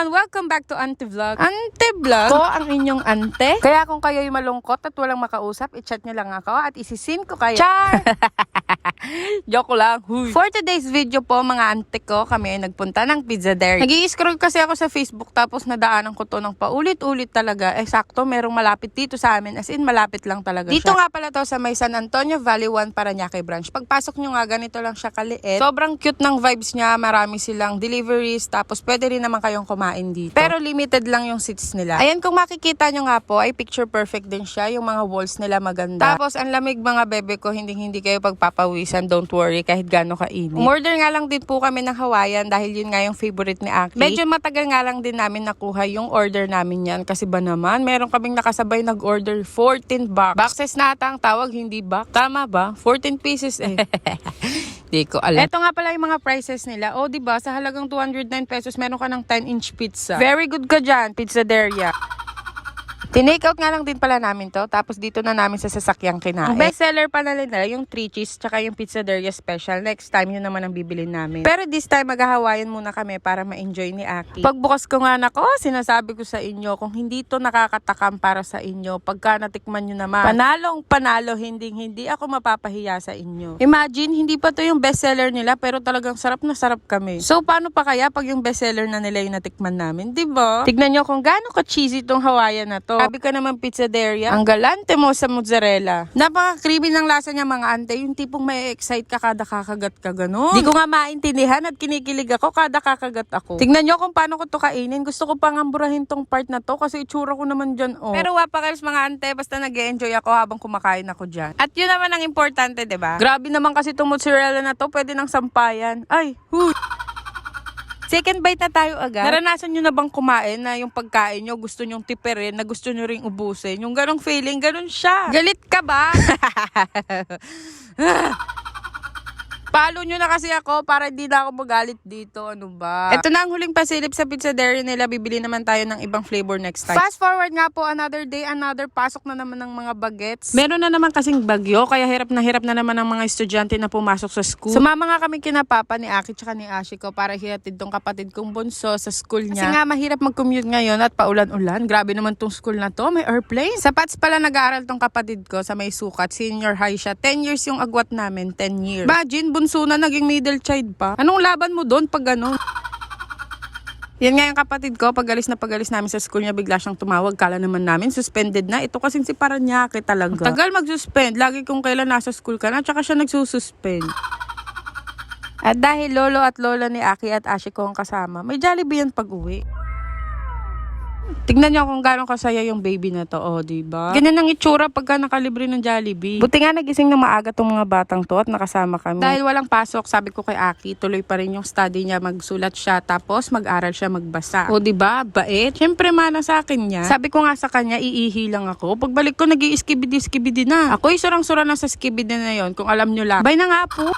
everyone! Welcome back to Ante Vlog. Ante Vlog? Ko ang inyong ante. Kaya kung kayo'y malungkot at walang makausap, i-chat nyo lang ako at isisin ko kayo. Char! Joke lang. Huy. For today's video po, mga ante ko, kami ay nagpunta ng Pizza Dairy. nag scroll kasi ako sa Facebook tapos nadaanan ko to ng paulit-ulit talaga. Eh, sakto, merong malapit dito sa amin. As in, malapit lang talaga Dito nga pala to sa may San Antonio Valley 1 Paranaque branch. Pagpasok nyo nga, ganito lang siya kaliit. Sobrang cute ng vibes niya. Marami silang deliveries. Tapos, pwede rin naman kayong kumain dito. Pero limited lang yung seats nila. Ayan, kung makikita nyo nga po, ay picture perfect din siya. Yung mga walls nila maganda. Tapos, ang lamig mga bebe ko, hindi hindi kayo pagpapawisan. Don't worry, kahit gaano kainit. Umorder nga lang din po kami ng Hawaiian dahil yun nga yung favorite ni Aki. Medyo matagal nga lang din namin nakuha yung order namin yan. Kasi ba naman, meron kaming nakasabay nag-order 14 box. Boxes na ata ang tawag, hindi box. Tama ba? 14 pieces eh. Di ko alam. Ito nga pala yung mga prices nila. O, di ba sa halagang 209 pesos, meron ka ng 10-inch pizza. Very good ka dyan, Pizzaderia. Tinake out nga lang din pala namin to. Tapos dito na namin sa sasakyang kinain. Ang best seller pa na nila, yung 3 cheese tsaka yung Pizzaderia special. Next time, yun naman ang bibilin namin. Pero this time, mag-Hawaiian muna kami para ma-enjoy ni Aki. Pagbukas ko nga nako, sinasabi ko sa inyo, kung hindi to nakakatakam para sa inyo, pagka natikman nyo naman, panalong panalo, hindi hindi ako mapapahiya sa inyo. Imagine, hindi pa to yung best seller nila, pero talagang sarap na sarap kami. So, paano pa kaya pag yung best seller na nila yung natikman namin, di ba? Tignan nyo kung gaano ka-cheesy tong Hawaiian na to. Sabi ka naman pizzaderia, ang galante mo sa mozzarella. Napaka-creamy ng lasa niya mga ante, yung tipong may excite ka kada kakagat ka ganun. Di ko nga maintindihan at kinikilig ako kada kakagat ako. Tignan nyo kung paano ko to kainin. Gusto ko pang amburahin tong part na to kasi itsura ko naman dyan oh. Pero wapakals mga ante, basta nag enjoy ako habang kumakain ako dyan. At yun naman ang importante, di ba? Grabe naman kasi itong mozzarella na to, pwede ng sampayan. Ay, huy. Second bite na tayo agad. Naranasan nyo na bang kumain na yung pagkain nyo gusto nyong tipirin, na gusto nyo ring ubusin? Yung ganong feeling, ganon siya. Galit ka ba? Follow nyo na kasi ako para hindi na ako magalit dito. Ano ba? Ito na ang huling pasilip sa pizzaderia nila. Bibili naman tayo ng ibang flavor next time. Fast forward nga po, another day, another pasok na naman ng mga bagets. Meron na naman kasing bagyo, kaya hirap na hirap na naman ang mga estudyante na pumasok sa school. Sumama nga kami kina Papa ni Aki tsaka ni Ashiko para hihatid tong kapatid kong bunso sa school niya. Kasi nga mahirap mag-commute ngayon at paulan-ulan. Grabe naman tong school na to. May airplane. Sa Pats pala nag-aaral tong kapatid ko sa may sukat. Senior high siya. 10 years yung agwat namin. 10 years. Imagine, bunso na naging middle child pa. Anong laban mo doon pag ganun? Yan nga yung kapatid ko, pag alis na pag alis namin sa school niya, bigla siyang tumawag. Kala naman namin, suspended na. Ito kasing si Paranaque talaga. Ang tagal mag-suspend. Lagi kung kailan nasa school ka na, tsaka siya nagsususpend. At dahil lolo at lola ni Aki at Ashi ko ang kasama, may Jollibee yan pag uwi. Tignan niyo kung gaano kasaya yung baby na to, oh, di ba? Ganyan ang itsura pagka nakalibre ng Jollibee. Buti nga nagising na maaga tong mga batang to at nakasama kami. Dahil walang pasok, sabi ko kay Aki, tuloy pa rin yung study niya, magsulat siya, tapos mag-aral siya magbasa. O, di ba? Bait. Siyempre, mana sa akin niya. Sabi ko nga sa kanya, iihi lang ako. Pagbalik ko, nag-i-skibidi-skibidi na. Ako, surang-sura na sa skibidi na yon kung alam nyo lang. Bay na nga po.